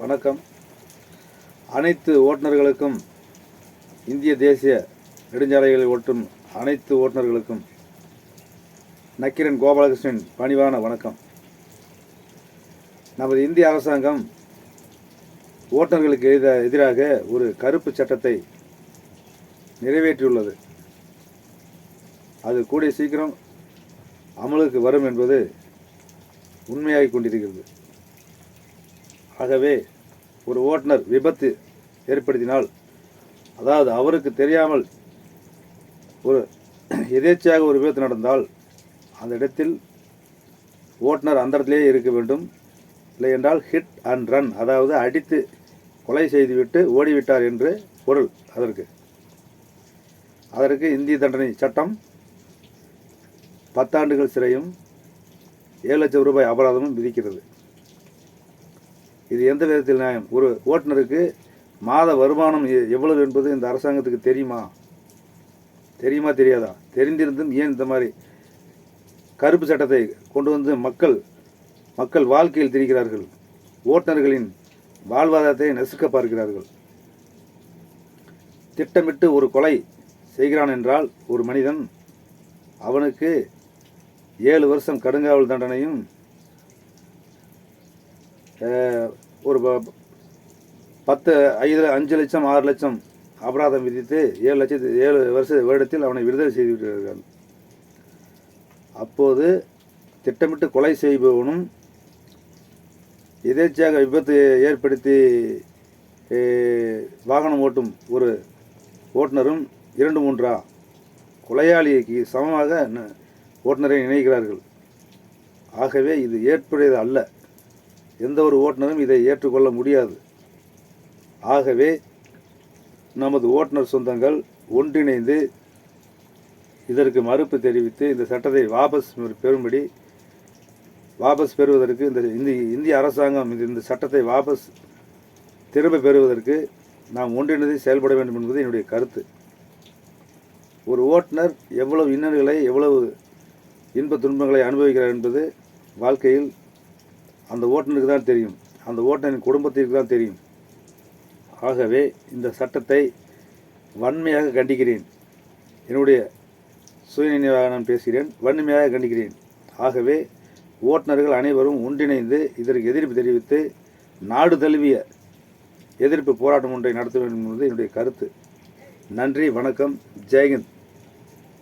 வணக்கம். அனைத்து ஓட்டுநர்களுக்கும் இந்திய தேசிய நெடுஞ்சாலைகளை ஓட்டும் அனைத்து ஓட்டுநர்களுக்கும் நக்கிரன் கோபாலகிருஷ்ணன் பணிவான வணக்கம். நமது இந்திய அரசாங்கம் ஓட்டுநர்களுக்கு எதிர எதிராக ஒரு கருப்பு சட்டத்தை நிறைவேற்றியுள்ளது. அது கூடிய சீக்கிரம் அமலுக்கு வரும் என்பது உண்மையாகிக் கொண்டிருக்கிறது. ஆகவே ஒரு ஓட்டுநர் விபத்து ஏற்படுத்தினால் அதாவது அவருக்கு தெரியாமல் ஒரு எதேச்சையாக ஒரு விபத்து நடந்தால் அந்த இடத்தில் ஓட்டுநர் அந்த இடத்திலேயே இருக்க வேண்டும். இல்லை என்றால் ஹிட் அண்ட் ரன் அதாவது அடித்து கொலை செய்துவிட்டு ஓடிவிட்டார் என்று பொருள் அதற்கு. அதற்கு இந்திய தண்டனை சட்டம் பத்தாண்டுகள் சிறையும் ஏழு லட்சம் ரூபாய் அபராதமும் விதிக்கிறது. இது எந்த விதத்தில் நியாயம்? ஒரு ஓட்டுநருக்கு மாத வருமானம் எ- எவ்வளவு என்பது இந்த அரசாங்கத்துக்கு தெரியுமா? தெரியுமா தெரியாதா? தெரிந்திருந்தும் ஏன் இந்த மாதிரி கருப்பு சட்டத்தை கொண்டு வந்து மக்கள் மக்கள் வாழ்க்கையில் திரிகிறார்கள்? ஓட்டுநர்களின் வாழ்வாதாரத்தை நசுக்க பார்க்கிறார்கள். திட்டமிட்டு ஒரு கொலை செய்கிறான் என்றால் ஒரு மனிதன் அவனுக்கு ஏழு வருஷம் கடுங்காவல் தண்டனையும் ஒரு பத்து ஐந்து அஞ்சு லட்சம் ஆறு லட்சம் அபராதம் விதித்து ஏழு லட்சத்து ஏழு வருஷ வருடத்தில் அவனை விடுதலை செய்து விட்டார்கள். அப்போது திட்டமிட்டு கொலை செய்பவனும் எதேச்சியாக விபத்து ஏற்படுத்தி வாகனம் ஓட்டும் ஒரு ஓட்டுநரும் இரண்டு மூன்றா கொலையாளிக்கு சமமாக ந- ஓட்டுநரை நினைக்கிறார்கள். ஆகவே இது ஏற்புடையது அல்ல. எந்த ஒரு ஓட்டுநரும் இதை ஏற்றுக்கொள்ள முடியாது. ஆகவே நமது ஓட்டுநர் சொந்தங்கள் ஒன்றிணைந்து இதற்கு மறுப்பு தெரிவித்து இந்த சட்டத்தை வாபஸ் பெறும்படி வாபஸ் பெறுவதற்கு இந்த இந்தி இந்திய அரசாங்கம் இந்த- இந்த சட்டத்தை வாபஸ் திரும்ப பெறுவதற்கு நாம் ஒன்றிணைந்து செயல்பட வேண்டும் என்பது என்னுடைய கருத்து. ஒரு ஓட்டுநர் எவ்வளவு இன்னல்களை எவ்வளவு இன்ப துன்பங்களை அனுபவிக்கிறார் என்பது வாழ்க்கையில் அந்த ஓட்டுநருக்கு தான் தெரியும். அந்த ஓட்டுநரின் குடும்பத்திற்கு தான் தெரியும். ஆகவே இந்த சட்டத்தை வன்மையாக கண்டிக்கிறேன். என்னுடைய சுயநினைவாக நான் பேசுகிறேன். வன்மையாக கண்டிக்கிறேன். ஆகவே ஓட்டுநர்கள் அனைவரும் ஒன்றிணைந்து இதற்கு எதிர்ப்பு தெரிவித்து நாடு தழுவிய எதிர்ப்பு போராட்டம் ஒன்றை நடத்த வேண்டும் என்பது என்னுடைய கருத்து. நன்றி வணக்கம் ஜெயஹிந்த்.